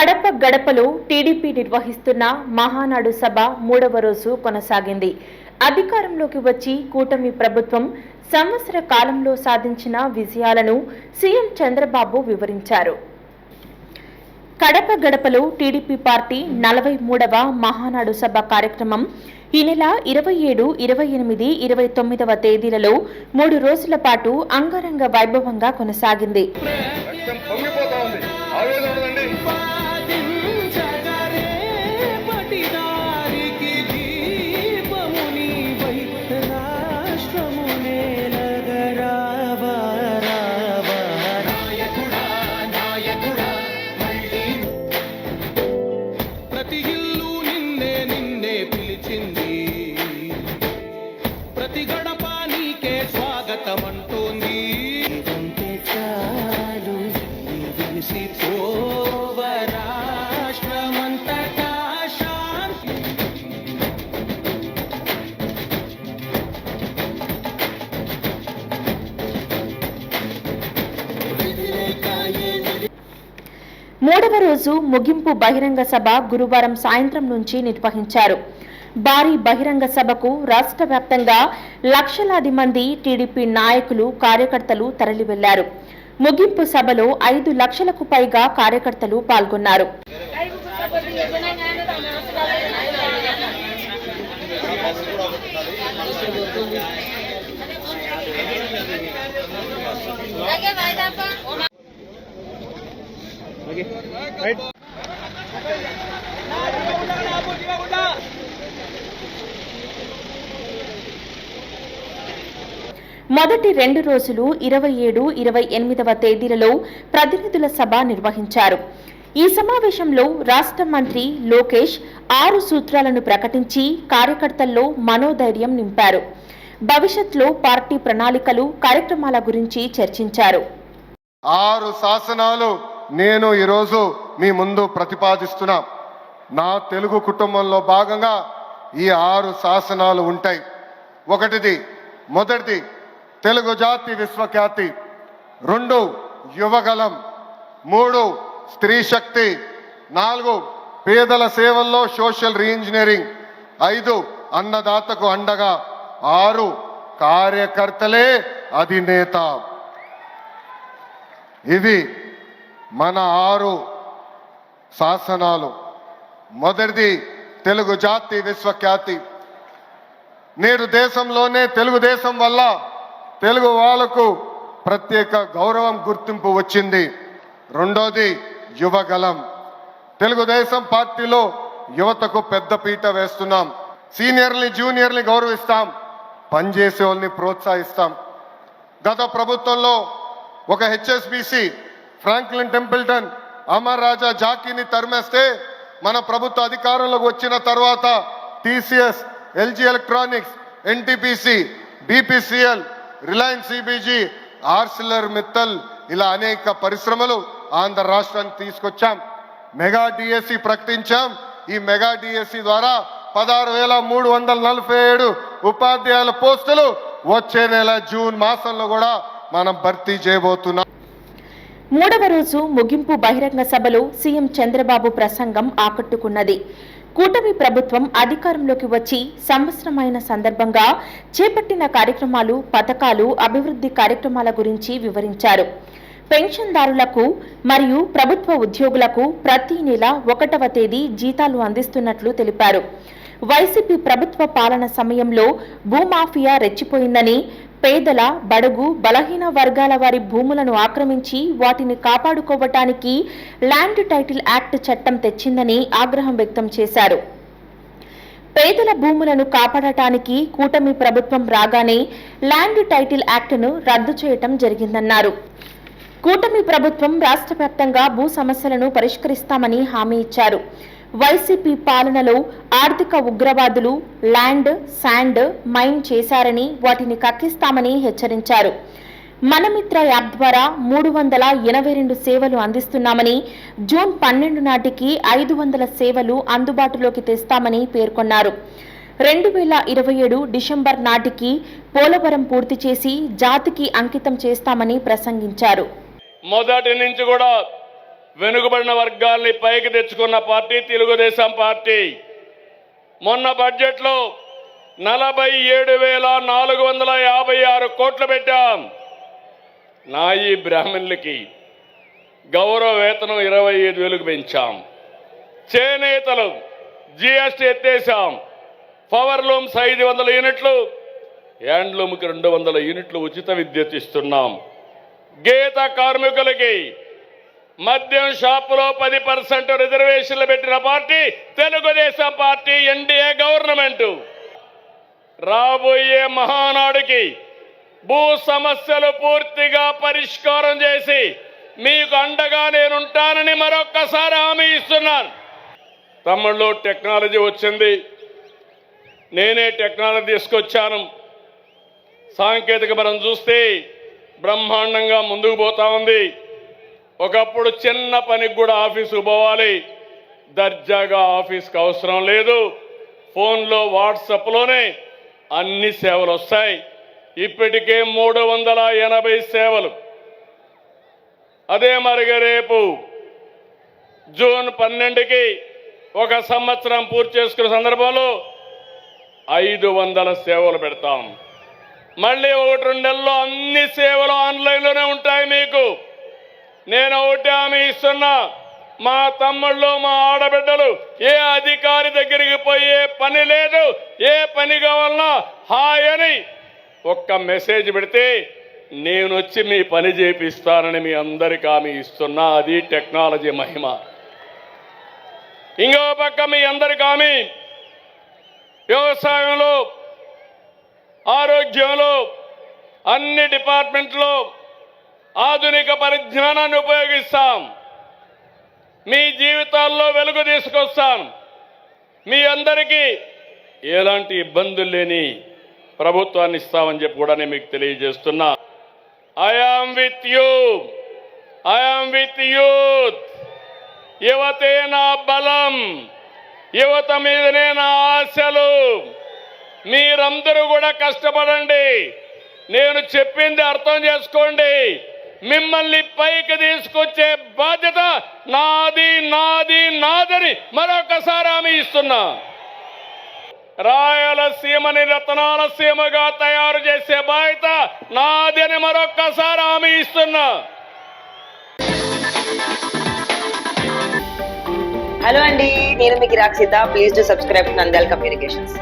కడప గడపలో టీడీపీ నిర్వహిస్తున్న మహానాడు సభ మూడవ రోజు కొనసాగింది. అధికారంలోకి వచ్చి కూటమి ప్రభుత్వం సంవత్సర కాలంలో సాధించిన విజయాలను సీఎం చంద్రబాబు వివరించారు. కడప గడపలో టీడీపీ పార్టీ నలభై మూడవ మహానాడు సభ కార్యక్రమం ఈ నెల ఇరవై ఏడు ఇరవై ఎనిమిది ఇరవై తొమ్మిదవ తేదీలలో మూడు రోజుల పాటు అంగరంగ వైభవంగా కొనసాగింది. మూడవ రోజు ముగింపు బహిరంగ సభ గురువారం సాయంత్రం నుంచి నిర్వహించారు. భారీ బహిరంగ సభకు రాష్ట్ర వ్యాప్తంగా లక్షలాది మంది టీడీపీ నాయకులు కార్యకర్తలు తరలివెళ్ళారు. ముగింపు సభలో ఐదు లక్షలకు పైగా కార్యకర్తలు పాల్గొన్నారు. మొదటి రెండు రోజులు ఇరవై ఏడు ఇరవై ఎనిమిదవ తేదీలలో ప్రతినిధుల సభ నిర్వహించారు. ఈ సమావేశంలో రాష్ట్ర మంత్రి లోకేష్ ఆరు సూత్రాలను ప్రకటించి కార్యకర్తల్లో మనోధైర్యం నింపారు. భవిష్యత్లో పార్టీ ప్రణాళికలు కార్యక్రమాల గురించి చర్చించారు. ఆరు శాసనాలు నేను ఈరోజు మీ ముందు ప్రతిపాదిస్తున్నా. నా తెలుగు కుటుంబంలో భాగంగా ఈ ఆరు శాసనాలు ఉంటాయి. ఒకటిది మొదటిది తెలుగు జాతి విశ్వఖ్యాతి. రెండు యువగలం మూడు స్త్రీ శక్తి. నాలుగు పేదల సేవల్లో సోషల్ రీఇంజనీరింగ్. ఐదు అన్నదాతకు అండగా. ఆరు కార్యకర్తలే అధినేత. ఇవి మన ఆరు శాసనాలు. మొదటిది తెలుగు జాతి విశ్వఖ్యాతి. నేడు దేశంలోనే తెలుగుదేశం వల్ల తెలుగు వాళ్ళకు ప్రత్యేక గౌరవం గుర్తింపు వచ్చింది. రెండోది యువగలం తెలుగుదేశం పార్టీలో యువతకు పెద్ద పీట వేస్తున్నాం. సీనియర్ని జూనియర్ని గౌరవిస్తాం. పనిచేసే వాళ్ళని ప్రోత్సహిస్తాం. గత ప్రభుత్వంలో ఒక HSBC Franklin Templeton Amar Raja జాకీని తరిమేస్తే మన ప్రభుత్వ అధికారంలోకి వచ్చిన తర్వాత TCS LG electronics NTPC BPCL Reliance CBG Arcelor Mittal ఇలా అనేక పరిశ్రమలు ఆంధ్ర రాష్ట్రానికి తీసుకొచ్చాం. మెగా డిఎస్సి ప్రకటించాం. ఈ మెగా డిఎస్సి ద్వారా పదహారు వేల మూడు వందల నలభై ఏడు ఉపాధ్యాయుల పోస్టులు వచ్చే నెల జూన్ మాసంలో కూడా మనం భర్తీ చేయబోతున్నాం. మూడవ రోజు ముగింపు బహిరంగ సభలో సీఎం చంద్రబాబు ప్రసంగం ఆకట్టుకున్నది. కూటమి ప్రభుత్వం అధికారంలోకి వచ్చి సంవత్సరమైన సందర్భంగా చేపట్టిన కార్యక్రమాలు పథకాలు అభివృద్ధి కార్యక్రమాల గురించి వివరించారు. పెన్షన్దారులకు మరియు ప్రభుత్వ ఉద్యోగులకు ప్రతి నెల ఒకటవ తేదీ జీతాలు అందిస్తున్నట్లు తెలిపారు. వైసీపీ ప్రభుత్వ పాలన సమయంలో భూమాఫియా రెచ్చిపోయిందని పేదల బడుగు బలహీన వర్గాల వారి భూములను ఆక్రమించి వాటిని కాపాడుకోవటానికి ల్యాండ్ టైటిల్ యాక్ట్ చట్టం తెచ్చిందని ఆగ్రహం వ్యక్తం చేశారు. పేదల భూములను కాపాడటానికి కూటమి ప్రభుత్వం రాగానే ల్యాండ్ టైటిల్ యాక్ట్ను రద్దు చేయటం జరిగిందన్నారు. కూటమి ప్రభుత్వం రాష్ట్ర వ్యాప్తంగా భూ సమస్యలను పరిష్కరిస్తామని హామీ ఇచ్చారు. వైసీపీ పాలనలో ఆర్థిక ఉగ్రవాదులు ల్యాండ్ శాండ్ మైన్ చేశారని వాటిని కక్కిస్తామని హెచ్చరించారు. మనమిత్ర యాప్ ద్వారా మూడు వందల ఎనభై రెండు సేవలు అందిస్తున్నామని జూన్ పన్నెండు నాటికి ఐదు వందల సేవలు అందుబాటులోకి తెస్తామని పేర్కొన్నారు. రెండు వేల ఇరవై ఏడు డిసెంబర్ నాటికి పోలవరం పూర్తి చేసి జాతికి అంకితం చేస్తామని ప్రసంగించారు. మొదటి నుంచి కూడా వెనుకబడిన వర్గాల్ని పైకి తెచ్చుకున్న పార్టీ తెలుగుదేశం పార్టీ. మొన్న బడ్జెట్లో నలభై ఏడు వేల నాలుగు వందల యాభై ఆరు కోట్లు పెట్టాం. నాయి బ్రాహ్మణులకి గౌరవ వేతనం ఇరవై ఐదు వేలకు పెంచాం. చేనేతలు జిఎస్టీ ఎత్తేసాం. పవర్ లూమ్స్ ఐదు వందల యూనిట్లు హ్యాండ్లూమ్కి రెండు వందల యూనిట్లు ఉచిత విద్యుత్ ఇస్తున్నాం. గీత కార్మికులకి మద్యం షాపులో పది పర్సెంట్ రిజర్వేషన్లు పెట్టిన party Telugu Desam party NDA government. రాబోయే మహానాడుకి భూ సమస్యలు పూర్తిగా పరిష్కారం చేసి మీకు అండగా నేనుంటానని మరొక్కసారి హామీ ఇస్తున్నాను. తమ్ముళ్ళు టెక్నాలజీ వచ్చింది. నేనే టెక్నాలజీ తీసుకొచ్చాను. సాంకేతిక మనం చూస్తే బ్రహ్మాండంగా ముందుకు పోతా ఉంది. ఒకప్పుడు చిన్న పనికి కూడా ఆఫీసుకు పోవాలి. దర్జాగా ఆఫీస్కి అవసరం లేదు. ఫోన్లో వాట్సాప్లోనే అన్ని సేవలు వస్తాయి. ఇప్పటికే మూడు వందల ఎనభై సేవలు. అదే మరిగా రేపు జూన్ పన్నెండుకి ఒక సంవత్సరం పూర్తి చేసుకున్న సందర్భంలో ఐదు వందల సేవలు పెడతాం. మళ్ళీ ఒకటి రెండు నెలల్లో అన్ని సేవలు ఆన్లైన్లోనే ఉంటాయి మీకు. నేను ఒకటి హామీ ఇస్తున్నా. మా తమ్ముళ్ళు మా ఆడబిడ్డలు ఏ అధికారి దగ్గరికి పోయే పని లేదు ఏ పని కావాలన్నా హాయ్ అని ఒక్క మెసేజ్ పెడితే నేను వచ్చి మీ పని చేపిస్తానని మీ అందరికి హామీ ఇస్తున్నా. అది టెక్నాలజీ మహిమ. ఇంకో పక్క మీ అందరికి హామీ వ్యవసాయంలో ఆరోగ్యంలో అన్ని డిపార్ట్మెంట్లో ఆధునిక పరిజ్ఞానాన్ని ఉపయోగిస్తాం. మీ జీవితాల్లో వెలుగు తీసుకొస్తాం. మీ అందరికీ ఎలాంటి ఇబ్బందులు లేని ప్రభుత్వాన్ని ఇస్తామని చెప్పి కూడా నేను మీకు తెలియజేస్తున్నా. I am with you I am with youth యువతే నా బలం. యువత మీదనే నా ఆశలు. మీరందరూ కూడా కష్టపడండి. నేను చెప్పింది అర్థం చేసుకోండి. మిమ్మల్ని పైకి తీసుకొచ్చే బాధ్యత నాది నాది నాదని మరొకసారి ఆమె ఇస్తున్నా. రాయలసీమని రతనాల సీమగా తయారు చేసే బాధ్యత నాది అని మరొక్కసారి ఆమె ఇస్తున్నా. హలో అండి నేను మీకు Rakshita. Please to subscribe Nandal communications